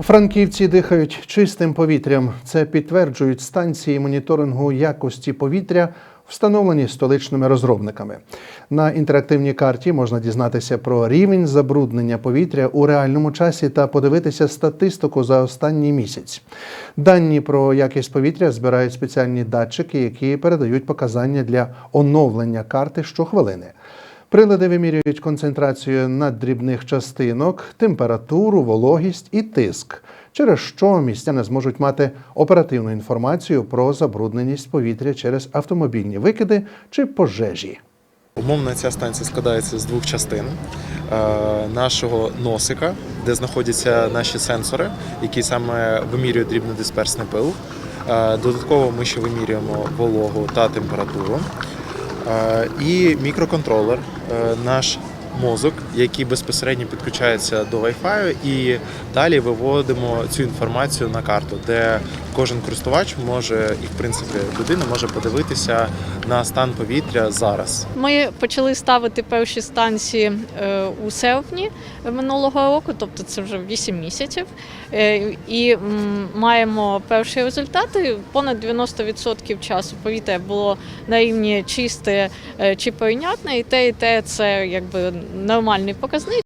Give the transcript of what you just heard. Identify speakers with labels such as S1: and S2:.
S1: Франківці дихають чистим повітрям. Це підтверджують станції моніторингу якості повітря, встановлені столичними розробниками. На інтерактивній карті можна дізнатися про рівень забруднення повітря у реальному часі та подивитися статистику за останній місяць. Дані про якість повітря збирають спеціальні датчики, які передають показання для оновлення карти щохвилини. Прилади вимірюють концентрацію наддрібних частинок, температуру, вологість і тиск, через що містяни зможуть мати оперативну інформацію про забрудненість повітря через автомобільні викиди чи пожежі.
S2: Умовно ця станція складається з двох частин Е, нашого носика, де знаходяться наші сенсори, які саме вимірюють дрібнодисперсний пил. Е, Додатково ми ще вимірюємо вологу та температуру. І мікроконтролер, е, наш мозок, який безпосередньо підключається до Wi-Fi, і далі виводимо цю інформацію на карту, де кожен користувач може і в принципі людина може подивитися на стан повітря зараз.
S3: Ми почали ставити перші станції е, у серпні минулого року, тобто це вже 8 місяців. Е, І маємо перші результати. Понад 90% часу повітря було на рівні чисте е, чи прийнятне, і те, і те це якби нормальний показник.